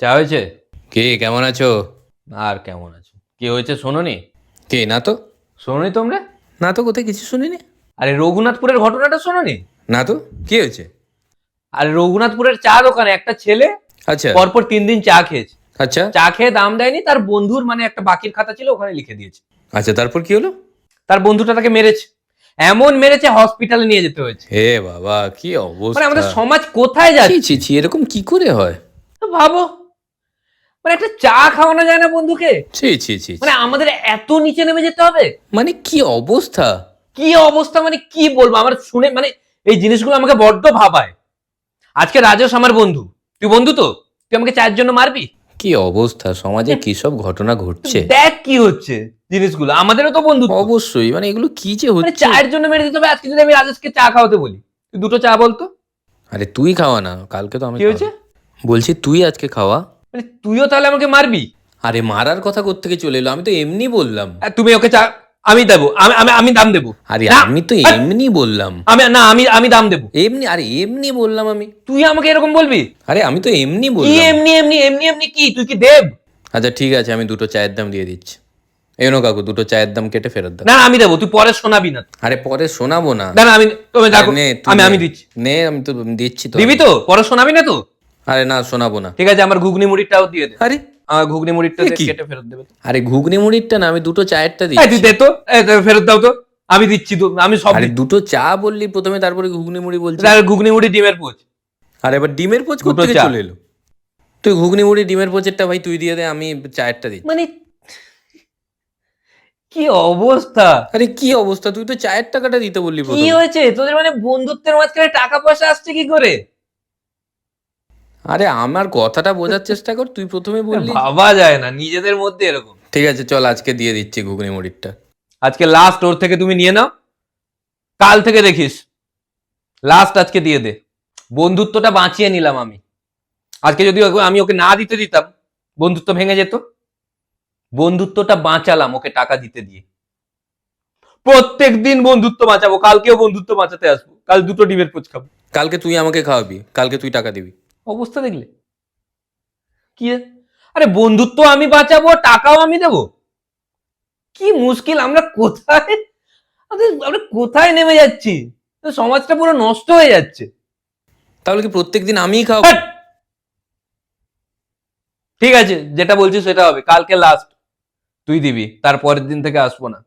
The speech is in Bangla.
চা হয়েছে? কে কেমন আছো? আর কেমন আছো? কি হয়েছে শোনোনি? কে না তো। শোনোনি তোমরা? না তো কোথায় কিছু শুনিনি? আরে রঘুনাথপুরের ঘটনাটা শোনোনি? না তো কি হয়েছে? আরে রঘুনাথপুরের চা দোকানে একটা ছেলে আচ্ছা। পরপর তিন দিন চা খেয়েছে। আচ্ছা। চা খেয়ে দাম দেয়নি তার বন্ধুর মানে একটা বাকির খাতা ছিল ওখানে লিখে দিয়েছে। আচ্ছা তারপর কি হলো? তার বন্ধুটা তাকে মেরেছে। এমন মেরেছে হসপিটালে নিয়ে যেতে হয়েছে। হে বাবা কি মানে আমাদের সমাজ কোথায় যাচ্ছে? এরকম কি করে হয়? ভাবো। মানে একটা চা খাওয়ানো যায় না বন্ধুকে? ছি ছি। মানে আমাদের এত নিচে নেমে যেতে হবে? মানে কি অবস্থা? কি অবস্থা মানে কি বলব? আমার শুনে মানে এই জিনিসগুলো আমাকে বড্ড ভাবায়। আজকে রাজস আমার বন্ধু। তুই বন্ধু তো? তুই আমাকে চায়ের জন্য মারবি? কি অবস্থা? সমাজে কি সব ঘটনা ঘটছে? দেখ কি হচ্ছে জিনিসগুলো। আমাদেরও তো বন্ধু। অবশ্যই মানে এগুলো কি যে মানে হচ্ছে? চায়ের জন্য মেরে দিতে হবে। আজকে যদি আমি রাজেশকে চা খাওয়াতে বলি তুই দুটো চা বলতো? আরে তুই খাওয়া না কালকে তো আমি কি হয়েছে? বলছি তুই আজকে খাওয়া। মানে তুইও তাহলে আমাকে মারবি? আরে মারার কথা কোত্থেকে চলে এলো? আমি তো এমনি বললাম। আর তুমি ওকে চা আমি দেবো। আমি আমি আমি দাম দেবো। আরে না, আমি তো আরে- এমনি বললাম। আমি না আমি আমি দাম দেবো। এমনি আরে এমনি বললাম আমি। তুই আমাকে এরকম বলবি? আরে আমি তো এমনি কি বললাম। এমনি এমনি এমনি এমনি কি? তুই কি দেব? আচ্ছা ঠিক আছে আমি দুটো চায়ের দাম দিয়ে দিচ্ছি। এনো কাকু দুটো চায়ের দাম কেটে ফেরত দাও। না না, আমি দেবো। তুই পরে শোনাবি না। আরে পরে শোনাবো না। না না আমি তুমি দেখো আরে নে, তুই আমি নে। আমি দিচ্ছি। নে আমি তো দিচ্ছি তো দিবি তো? পরে শোনাবি না তো? আরে না শোনাবো না। ঠিক আছে আমার ঘুগনি মুড়িটাও দিয়ে দে। আরে? আমার ঘুগনি মুড়িটা এ দে, কি? কেটে ফেরত দেবে। আরে ঘুগনি মুড়িরটা না আমি দুটো চায়েরটা এই, দিচ্ছি। তুই দে তো। এই, ফেরত দাও তো। আমি দিচ্ছি তো আমি সব আরে দিচ্ছি। দুটো চা বললি প্রথমে তারপরে ঘুগনি মুড়ি বলছি আর ঘুগনি মুড়ি ডিমের পোচ। আর এবার ডিমের পোচ দুটো কোথেকে চা। চলে এলো? তুই ঘুগনি মুড়ি ডিমের পোচেরটা ভাই তুই দিয়ে দে আমি চায়েরটা দিচ্ছি। মানে কি অবস্থা? আরে কি অবস্থা? তুই তো চায়ের টাকাটা দিতে বললি কি প্রথমে। হয়েছে? তোদের মানে বন্ধুত্বের মাঝখানে টাকা পয়সা আসছে কি করে? আরে আমার কথাটা বোঝার চেষ্টা কর তুই প্রথমে বললি ভাবা যায় না নিজেদের মধ্যে এরকম। ঠিক আছে চল আজকে দিয়ে দিচ্ছি ঘুগনি মুড়িরটা। আজকে লাস্ট ওর থেকে তুমি নিয়ে নাও কাল থেকে দেখিস। লাস্ট আজকে দিয়ে দে। বন্ধুত্বটা বাঁচিয়ে নিলাম আমি। আজকে যদি আমি ওকে না দিতে দিতাম বন্ধুত্ব ভেঙে যেত। বন্ধুত্বটা বাঁচালাম ওকে টাকা দিতে দিয়ে। প্রত্যেক দিন বন্ধুত্ব বাঁচাবো কালকেও বন্ধুত্ব বাঁচাতে আসব। কাল দুটো ডিমের পোচ খাব। কালকে তুই আমাকে খাওয়াবি কালকে তুই টাকা দিবি। অবস্থা দেখলে? কি আরে বন্ধুত্ব আমি বাঁচাবো টাকাও আমি দেব। কি মুশকিল আমরা কোথায়? আমরা কোথায় নেমে যাচ্ছি? সমাজটা পুরো নষ্ট হয়ে যাচ্ছে। তাহলে কি প্রত্যেকদিন আমিই খাওয়াবো হাট! ঠিক আছে যেটা বলছিস সেটা হবে। কালকে লাস্ট তুই দিবি তার পরের দিন থেকে আসব না।